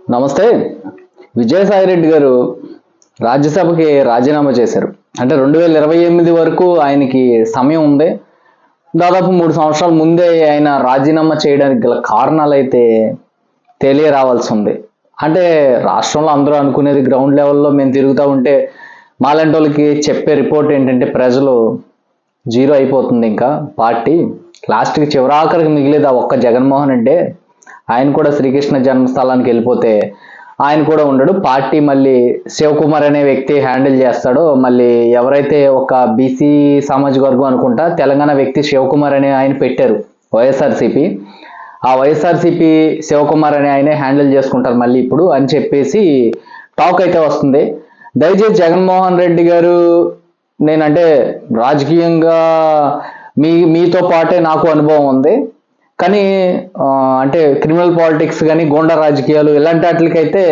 నమస్తే. విజయసాయి రెడ్డి గారు రాజ్యసభకి రాజీనామా చేశారు. అంటే రెండు వేల ఇరవై ఎనిమిది వరకు ఆయనకి సమయం ఉంది. దాదాపు మూడు సంవత్సరాల ముందే ఆయన రాజీనామా చేయడానికి గల కారణాలు అయితే తెలియరావాల్సి ఉంది. అంటే రాష్ట్రంలో అందరూ అనుకునేది గ్రౌండ్ లెవెల్లో మేము తిరుగుతూ ఉంటే మాలాంటి వాళ్ళకి చెప్పే రిపోర్ట్ ఏంటంటే ప్రజలు జీరో అయిపోతుంది ఇంకా. పార్టీ లాస్ట్కి చివరాఖరికి మిగిలేదు ఆ ఒక్క జగన్మోహన్ అంటే ఆయన కూడా శ్రీకృష్ణ జన్మస్థలానికి వెళ్ళిపోతే ఆయన కూడా ఉండడు. పార్టీ మళ్ళీ శివకుమార్ అనే వ్యక్తి హ్యాండిల్ చేస్తాడో. మళ్ళీ ఎవరైతే ఒక బీసీ సామాజిక వర్గం అనుకుంటా తెలంగాణ వ్యక్తి శివకుమార్ అనే ఆయన పెట్టారు వైఎస్ఆర్సీపీ. ఆ వైఎస్ఆర్సీపీ శివకుమార్ అనే ఆయనే హ్యాండిల్ చేసుకుంటారు మళ్ళీ ఇప్పుడు అని చెప్పేసి టాక్ అయితే వస్తుంది. దయచేసి జగన్మోహన్ రెడ్డి గారు నేనంటే రాజకీయంగా మీ మీతో పాటే నాకు అనుభవం ఉంది. కానీ అంటే క్రిమినల్ పాలిటిక్స్ కానీ గోండా రాజకీయాలు ఇలాంటి వాటికైతే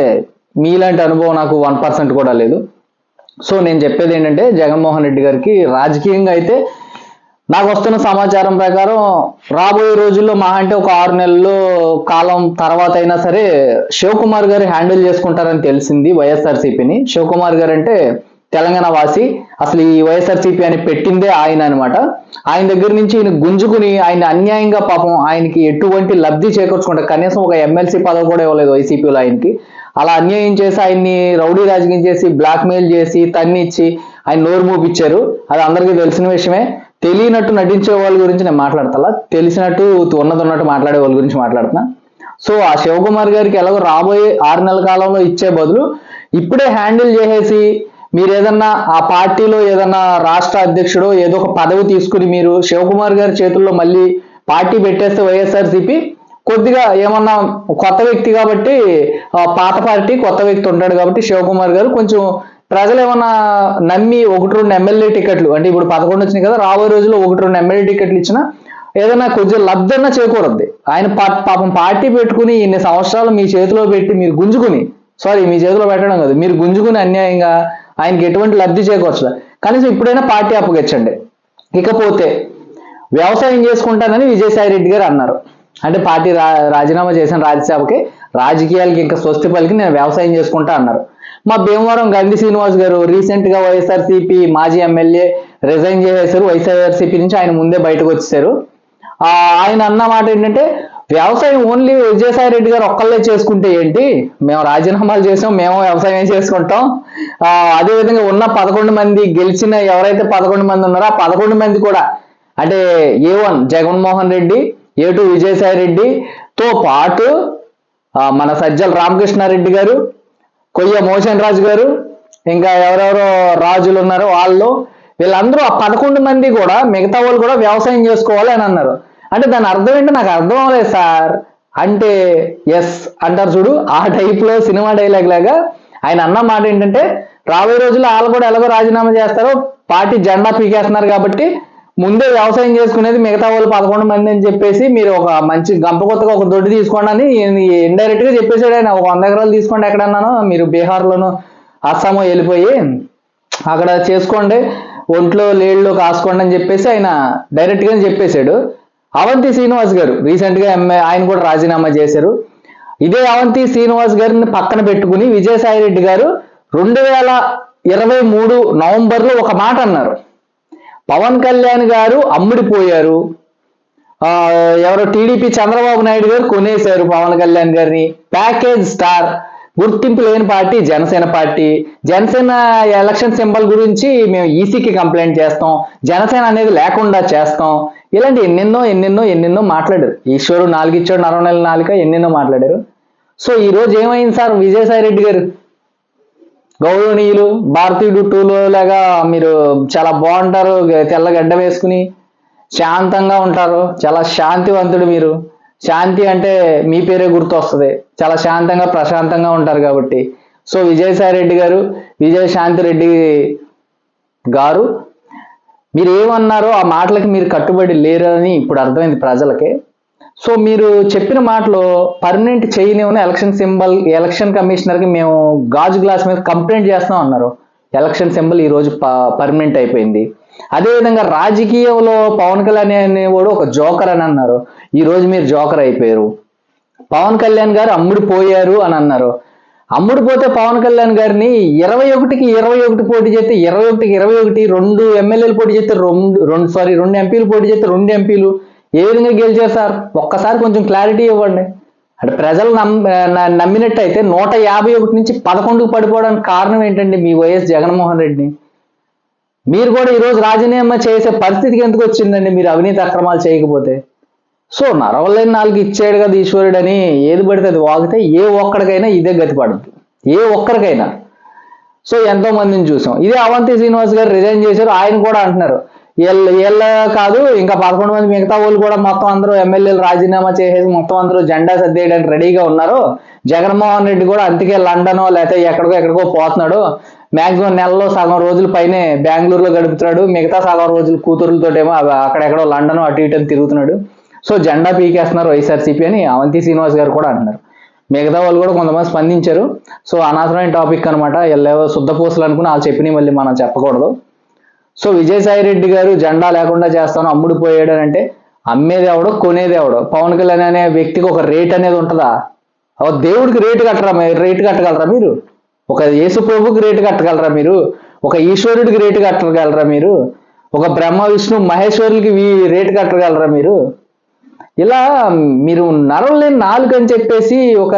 మీలాంటి అనుభవం నాకు వన్ పర్సెంట్ కూడా లేదు. సో నేను చెప్పేది ఏంటంటే జగన్మోహన్ రెడ్డి గారికి రాజకీయంగా అయితే నాకు వస్తున్న సమాచారం ప్రకారం రాబోయే రోజుల్లో మా అంటే ఒక ఆరు నెలలు కాలం తర్వాత అయినా సరే శివకుమార్ గారు హ్యాండిల్ చేసుకుంటారని తెలిసింది వైఎస్ఆర్సీపీని. శివకుమార్ గారు అంటే తెలంగాణ వాసి అసలు ఈ వైఎస్ఆర్సీపీ అని పెట్టిందే ఆయన అనమాట ఆయన దగ్గర నుంచి ఈయన గుంజుకుని ఆయన అన్యాయంగా పాపం ఆయనకి ఎటువంటి లబ్ధి చేకూర్చుకుంటే కనీసం ఒక ఎమ్మెల్సీ పదవి కూడా ఇవ్వలేదు వైసీపీలో ఆయనకి. అలా అన్యాయం చేసి ఆయన్ని రౌడీ రాజకీయం చేసి బ్లాక్మెయిల్ చేసి తన్నిచ్చి ఆయన నోరు మూపిచ్చారు. అది అందరికీ తెలిసిన విషయమే. తెలియనట్టు నటించే వాళ్ళ గురించి నేను మాట్లాడతా తెలిసినట్టు ఉన్నది ఉన్నట్టు మాట్లాడే వాళ్ళ గురించి మాట్లాడుతున్నా? సో ఆ శివకుమార్ గారికి ఎలాగో రాబోయే ఆరు నెలల కాలంలో ఇచ్చే బదులు ఇప్పుడే హ్యాండిల్ చేసేసి మీరు ఏదన్నా ఆ పార్టీలో ఏదన్నా రాష్ట్ర అధ్యక్షుడు ఏదో ఒక పదవి తీసుకుని మీరు శివకుమార్ గారి చేతుల్లో మళ్ళీ పార్టీ పెట్టేస్తే వైఎస్ఆర్సీపీ కొద్దిగా ఏమన్నా కొత్త వ్యక్తి కాబట్టి పాత పార్టీ కొత్త వ్యక్తి ఉంటాడు కాబట్టి శివకుమార్ గారు కొంచెం ప్రజలు ఏమన్నా నమ్మి ఒకటి రెండు ఎమ్మెల్యే టికెట్లు అంటే ఇప్పుడు పదకొండు వచ్చినాయి కదా రాబోయే రోజుల్లో ఒకటి రెండు ఎమ్మెల్యే టికెట్లు ఇచ్చినా ఏదైనా కొంచెం లబ్ధన్నా చేకూరద్ది. ఆయన పా- పాపం పార్టీ పెట్టుకుని ఇన్ని సంవత్సరాలు మీ చేతిలో పెట్టి మీరు గుంజుకుని సారీ మీ చేతిలో పెట్టడం కాదు మీరు గుంజుకుని అన్యాయంగా ఆయనకి ఎటువంటి లబ్ధి చేకూర్చదు కనీసం ఇప్పుడైనా పార్టీ అప్పగించండి ఇకపోతే వ్యవసాయం చేసుకుంటానని విజయసాయి రెడ్డి గారు అన్నారు. అంటే పార్టీ రా రాజీనామా చేసిన రాజ్యసభకి రాజకీయాలకి ఇంకా స్వస్తి పలికి నేను వ్యవసాయం చేసుకుంటా అన్నారు. మా భీమవరం గండి శ్రీనివాస్ గారు రీసెంట్గా వైఎస్ఆర్సీపీ మాజీ ఎమ్మెల్యే రిజైన్ చేసేసారు. వైఎస్ఆర్సీపీ నుంచి ఆయన ముందే బయటకు వచ్చేసారు. ఆయన అన్న మాట ఏంటంటే వ్యవసాయం ఓన్లీ విజయసాయి రెడ్డి గారు ఒక్కళ్ళే చేసుకుంటే ఏంటి? మేము రాజీనామాలు చేసాం మేము వ్యవసాయం చేసుకుంటాం. అదే విధంగా ఉన్న పదకొండు మంది గెలిచిన ఎవరైతే పదకొండు మంది ఉన్నారో ఆ పదకొండు మంది కూడా అంటే A one Jaganmohan Reddy A two Vijayasai రెడ్డితో పాటు మన సజ్జల రామకృష్ణారెడ్డి గారు కొయ్య మోషన్ రాజు గారు ఇంకా ఎవరెవరో రాజులు ఉన్నారో వాళ్ళు వీళ్ళందరూ ఆ పదకొండు మంది కూడా మిగతా వాళ్ళు కూడా వ్యవసాయం చేసుకోవాలి అని అన్నారు. అంటే దాని అర్థం ఏంటో నాకు అర్థం అవ్వలేదు సార్. అంటే ఎస్ అంటారు చూడు ఆ టైప్లో సినిమా డైలాగ్ లాగా ఆయన అన్న మాట ఏంటంటే రాబోయే రోజుల్లో వాళ్ళు కూడా ఎలాగో రాజీనామా చేస్తారో పార్టీ జెండా పీకేస్తున్నారు కాబట్టి ముందే వ్యవసాయం చేసుకునేది మిగతా వాళ్ళు పదకొండు మంది అని చెప్పేసి మీరు ఒక మంచి గంప కొత్తగా ఒక దొడ్డి తీసుకోండి అని ఇండైరెక్ట్గా చెప్పేసాడు ఆయన. ఒక వంద ఎకరాలు తీసుకోండి ఎక్కడన్నానో మీరు బీహార్లోను అస్సామో వెళ్ళిపోయి అక్కడ చేసుకోండి ఒంట్లో లేళ్ళు కాసుకోండి అని చెప్పేసి ఆయన డైరెక్ట్గా చెప్పేశాడు. అవంతి శ్రీనివాస్ గారు. రీసెంట్గా ఎంఏ ఆయన కూడా రాజీనామా చేశారు. ఇదే అవంతి శ్రీనివాస్ గారిని పక్కన పెట్టుకుని విజయసాయి రెడ్డి గారు రెండు వేల ఇరవై మూడు నవంబర్లో ఒక మాట అన్నారు. పవన్ కళ్యాణ్ గారు అమ్ముడిపోయారు. ఆ, ఎవరో టీడీపీ చంద్రబాబు నాయుడు గారు కొనేశారు పవన్ కళ్యాణ్ గారిని. ప్యాకేజ్ స్టార్ గుర్తింపు లేని party Janasena party. Janasena election symbol గురించి మేము ఈసీకి కంప్లైంట్ చేస్తాం. జనసేన అనేది లేకుండా చేస్తాం. ఇలాంటి ఎన్నెన్నో ఎన్నెన్నో ఎన్నెన్నో మాట్లాడారు. ఈశ్వరు నాలుగిచ్చాడు నరవ నెల నాలుక ఎన్నెన్నో మాట్లాడారు. సో ఈ రోజు ఏమైంది సార్? విజయసాయి రెడ్డి గారు. గౌరవనీయులు భారతీయుడు టూలో లాగా మీరు చాలా బాగుంటారు తెల్లగడ్డ వేసుకుని శాంతంగా ఉంటారు. చాలా శాంతివంతుడు మీరు. శాంతి అంటే మీ పేరే గుర్తు వస్తుంది చాలా శాంతంగా ప్రశాంతంగా ఉంటారు కాబట్టి. సో విజయసాయి రెడ్డి గారు విజయశాంతి రెడ్డి గారు మీరు ఏమన్నారో ఆ మాటలకి మీరు కట్టుబడి లేరని ఇప్పుడు అర్థమైంది ప్రజలకి. సో మీరు చెప్పిన మాటలో పర్మనెంట్ చేయలేమని ఎలక్షన్ సింబల్ ఎలక్షన్ కమిషనర్కి మేము గాజు గ్లాస్ మీద కంప్లైంట్ చేస్తాం అన్నారు. ఎలక్షన్ సింబల్ ఈ రోజు పర్మనెంట్ అయిపోయింది. అదేవిధంగా రాజకీయంలో పవన్ కళ్యాణ్ అనేవాడు ఒక జోకర్ అని అన్నారు. ఈ రోజు మీరు జోకర్ అయిపోయారు. పవన్ కళ్యాణ్ గారు అమ్ముడు పోయారు అని అన్నారు. అమ్ముడు పోతే పవన్ కళ్యాణ్ గారిని ఇరవై ఒకటికి ఇరవై ఒకటి పోటీ చేస్తే ఇరవై ఒకటికి ఇరవై ఒకటి రెండు ఎమ్మెల్యేలు పోటీ చేస్తే రెండు రెండు సారీ రెండు ఎంపీలు పోటీ చేస్తే రెండు ఎంపీలు. ఏ విధంగా గెలిచారు సార్? ఒక్కసారి కొంచెం క్లారిటీ ఇవ్వండి. అంటే ప్రజలు నమ్ నమ్మినట్టయితే నూట యాభై ఒకటి నుంచి పదకొండుకు పడిపోవడానికి కారణం ఏంటండి మీ వైఎస్ జగన్మోహన్ రెడ్డి మీరు కూడా ఈరోజు రాజీనామా చేసే పరిస్థితికి ఎందుకు వచ్చిందండి? మీరు అవినీతి అక్రమాలు చేయకపోతే. సో నరవలేని నాలుగు ఇచ్చాడు కదా ఈశ్వరుడు అని ఏది పడితే అది వాగితే ఏ ఒక్కడికైనా ఇదే గతి పడుతుంది ఏ ఒక్కరికైనా సో ఎంతో మందిని చూసాం. ఇదే అవంతి శ్రీనివాస్ గారు రిజైన్ చేశారు. ఆయన కూడా అంటున్నారు. వీళ్ళ వీళ్ళ కాదు ఇంకా పదకొండు మంది మిగతా వాళ్ళు కూడా మొత్తం అందరూ ఎమ్మెల్యేలు రాజీనామా చేసేసి మొత్తం అందరూ జెండా సర్దేయడానికి రెడీగా ఉన్నారు. జగన్మోహన్ రెడ్డి కూడా అందుకే లండన్ లేకపోతే ఎక్కడికో ఎక్కడికో పోతున్నాడు. మాక్సిమం నెలలో సగం రోజుల పైనే బెంగళూరులో గడుపుతున్నాడు. మిగతా సగం రోజులు కూతురులతోటేమో అక్కడెక్కడో లండన్ అటు ఇటు తిరుగుతున్నాడు. సో జెండా పీకేస్తున్నారు వైఎస్ఆర్సీపీ అని అవంతి శ్రీనివాస్ గారు కూడా అంటున్నారు. మిగతా వాళ్ళు కూడా కొంతమంది స్పందించారు. సో అనవసరమైన టాపిక్ అనమాట వీళ్ళేవో శుద్ధపూసలు అనుకుని వాళ్ళు చెప్పినవి మళ్ళీ మనం చెప్పకూడదు. సో విజయసాయి రెడ్డి గారు జెండా లేకుండా చేస్తాను అమ్ముడు పోయాడు అని అంటే అమ్మేది ఎవడో కొనేది ఎవడో. పవన్ కళ్యాణ్ అనే వ్యక్తికి ఒక రేట్ అనేది ఉంటుందా? దేవుడికి రేటు కట్టరా రేటు కట్టగలరా మీరు? ఒక యేసు ప్రభుకి రేటు కట్టగలరా మీరు? ఒక ఈశ్వరుడికి రేటు కట్టగలరా మీరు? ఒక బ్రహ్మ విష్ణు మహేశ్వరులకి రేటు కట్టగలరా మీరు? ఇలా మీరు నరవలేని నాలుగు అని చెప్పేసి ఒక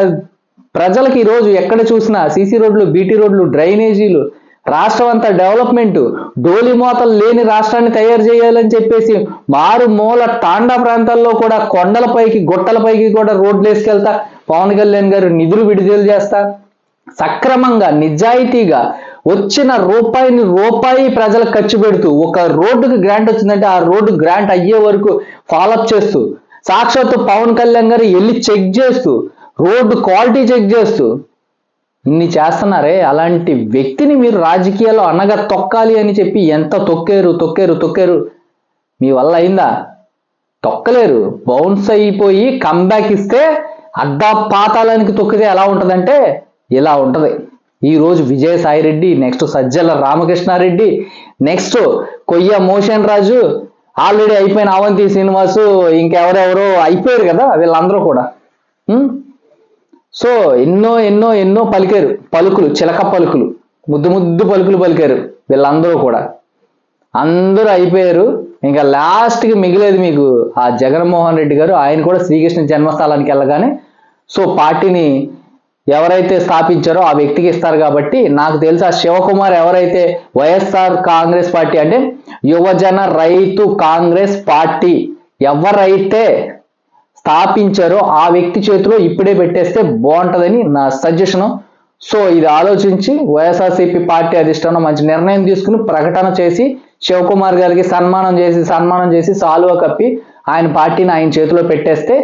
ప్రజలకి ఈరోజు ఎక్కడ చూసినా సీసీ రోడ్లు బీటీ రోడ్లు డ్రైనేజీలు రాష్ట్రం అంతా డెవలప్మెంట్ డోలి మోతలు లేని రాష్ట్రాన్ని తయారు చేయాలని చెప్పేసి మారు మూల తాండా ప్రాంతాల్లో కూడా కొండలపైకి గుట్టలపైకి కూడా రోడ్లు వేసుకెళ్తా పవన్ కళ్యాణ్ గారు నిధులు విడుదల చేస్తా సక్రమంగా నిజాయితీగా వచ్చిన రూపాయిని రూపాయి ప్రజలకు ఖర్చు పెడుతూ ఒక రోడ్డుకి గ్రాంట్ వచ్చిందంటే ఆ రోడ్డు గ్రాంట్ అయ్యే వరకు ఫాలోఅప్ చేస్తూ సాక్షాత్తు పవన్ కళ్యాణ్ గారు వెళ్ళి చెక్ చేస్తూ రోడ్డు క్వాలిటీ చెక్ చేస్తూ ఇన్ని చేస్తున్నారే? అలాంటి వ్యక్తిని మీరు రాజకీయాల్లో అనగా తొక్కాలి అని చెప్పి ఎంత తొక్కారు తొక్కారు తొక్కారు? మీ వల్ల అయిందా? తొక్కలేరు. బౌన్స్ అయిపోయి కంబ్యాక్ ఇస్తే అడ్డా పాతాలానికి తొక్కితే ఎలా ఉంటుందంటే ఇలా ఉంటది. ఈరోజు Vijayasaireddy Vijayasai Reddy next Sajjala Ramakrishnareddy next Koyya Moshen Raju already అయిపోయిన అవంతి శ్రీనివాసు ఇంకెవరెవరో అయిపోయారు కదా వీళ్ళందరూ కూడా. సో ఎన్నో ఎన్నో ఎన్నో పలికారు. పలుకులు చిలక పలుకులు. ముద్దు ముద్దు పలుకులు పలికారు వీళ్ళందరూ కూడా. అందరూ అయిపోయారు. ఇంకా లాస్ట్కి మిగిలేదు మీకు ఆ జగన్మోహన్ రెడ్డి గారు. ఆయన కూడా శ్రీకృష్ణ జన్మస్థలానికి వెళ్ళగానే సో పార్టీని ఎవరైతే స్థాపించారో ఆ వ్యక్తికి ఇస్తారు కాబట్టి నాకు తెలుసు ఆ శివకుమార్ ఎవరైతే వైఎస్ఆర్ కాంగ్రెస్ పార్టీ అంటే యువజన రైతు కాంగ్రెస్ పార్టీ ఎవరైతే స్థాపించారో ఆ వ్యక్తి చేతిలో ఇప్పుడే పెట్టేస్తే బాగుంటుందని నా సజెషను సో ఇది ఆలోచించి వైఎస్ఆర్సీపీ పార్టీ అధిష్టానం మంచి నిర్ణయం తీసుకుని ప్రకటన చేసి శివకుమార్ గారికి సన్మానం చేసి సన్మానం చేసి సాలువ కప్పి ఆయన పార్టీని ఆయన చేతిలో పెట్టేస్తే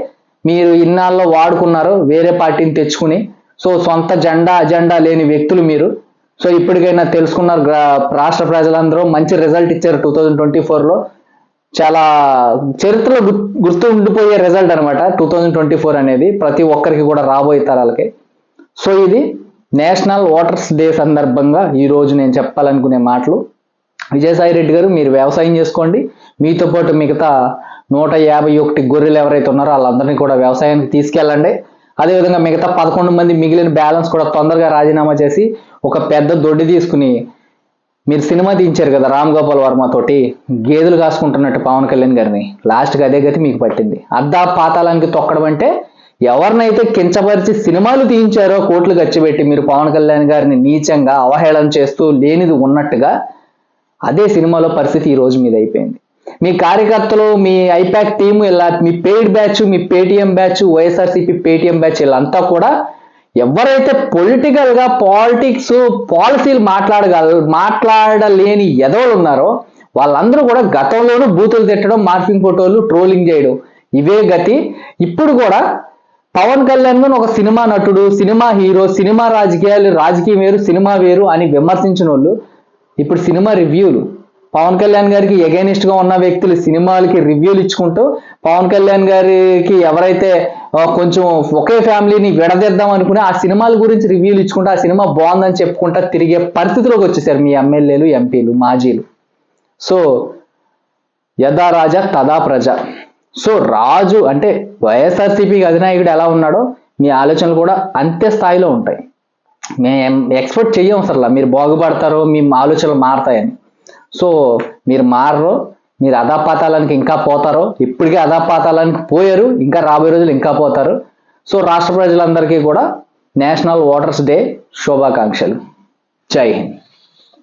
మీరు ఇన్నాళ్ళలో వాడుకున్నారు వేరే పార్టీని తెచ్చుకుని సో సొంత జెండా అజెండా లేని వ్యక్తులు మీరు. సో ఇప్పటికైనా తెలుసుకున్నారు రాష్ట్ర ప్రజలందరూ మంచి రిజల్ట్ ఇచ్చారు టూ థౌజండ్ ట్వంటీ ఫోర్లో. చాలా చరిత్రలో గుర్తు ఉండిపోయే రిజల్ట్ అనమాట టూ థౌజండ్ ట్వంటీ ఫోర్ అనేది ప్రతి ఒక్కరికి కూడా రాబోయే తరాలకి. సో ఇది నేషనల్ ఓటర్స్ డే సందర్భంగా ఈరోజు నేను చెప్పాలనుకునే మాటలు. విజయసాయి రెడ్డి గారు మీరు వ్యవసాయం చేసుకోండి. మీతో పాటు మిగతా నూట యాభై ఒకటి గొర్రెలు ఎవరైతే ఉన్నారో వాళ్ళందరినీ కూడా వ్యవసాయానికి తీసుకెళ్ళండి. అదేవిధంగా మిగతా పదకొండు మంది మిగిలిన బ్యాలెన్స్ కూడా తొందరగా రాజీనామా చేసి ఒక పెద్ద దొడ్డి తీసుకుని మీరు సినిమా తీయించారు కదా రామ్ గోపాల్ వర్మతోటి గేదెలు కాసుకుంటున్నట్టు పవన్ కళ్యాణ్ గారిని. లాస్ట్కి అదే గతి మీకు పట్టింది. అద్దా పాతాళానికి తొక్కడం అంటే ఎవరినైతే కించపరిచి సినిమాలు తీయించారో కోట్లు ఖర్చు పెట్టి మీరు పవన్ కళ్యాణ్ గారిని నీచంగా అవహేళన చేస్తూ లేనిది ఉన్నట్టుగా అదే సినిమాలో పరిస్థితి ఈ రోజు మీద అయిపోయింది. మీ కార్యకర్తలు మీ ఐపాక్ టీము ఇలా మీ పెయిడ్ బ్యాచ్ మీ Paytm batch YSRCP Paytm batch వీళ్ళంతా కూడా ఎవరైతే పొలిటికల్గా పాలిటిక్స్ పాలసీలు మాట్లాడగల మాట్లాడలేని ఎదవలు ఉన్నారో వాళ్ళందరూ కూడా గతంలోనూ బూతులు తిట్టడం మార్పింగ్ ఫోటోలు ట్రోలింగ్ చేయడం ఇవే గతి. ఇప్పుడు కూడా పవన్ కళ్యాణ్ గారు ఒక సినిమా నటుడు సినిమా హీరో సినిమా రాజకీయాలు రాజకీయం వేరు సినిమా వేరు అని విమర్శించిన వాళ్ళు ఇప్పుడు సినిమా రివ్యూలు. పవన్ కళ్యాణ్ గారికి ఎగైనిస్ట్గా ఉన్న వ్యక్తులు సినిమాలకి రివ్యూలు ఇచ్చుకుంటూ పవన్ కళ్యాణ్ గారికి ఎవరైతే కొంచెం ఒకే ఫ్యామిలీని విడదీద్దాం అనుకుని ఆ సినిమాల గురించి రివ్యూలు ఇచ్చుకుంటూ ఆ సినిమా బాగుందని చెప్పుకుంటా తిరిగే పరిస్థితిలోకి వచ్చేసారు మీ ఎమ్మెల్యేలు ఎంపీలు మాజీలు. సో యథా రాజా తదా ప్రజ. సో రాజు అంటే వైఎస్ఆర్సీపీ అధినాయకుడు ఎలా ఉన్నాడో మీ ఆలోచనలు కూడా అంతే స్థాయిలో ఉంటాయి. మేము ఎక్స్పెక్ట్ చెయ్యం అసలు మీరు బాగుపడతారు మీ ఆలోచనలు మారతాయని. సో మీరు మారరు మీరు అధాపాతాలానికి ఇంకా పోతారు ఇప్పటికే అధాపాతాలానికి పోయారు ఇంకా రాబోయే రోజులు ఇంకా పోతారు. సో రాష్ట్ర ప్రజలందరికీ కూడా నేషనల్ ఓటర్స్ డే శుభాకాంక్షలు. జై హింద్.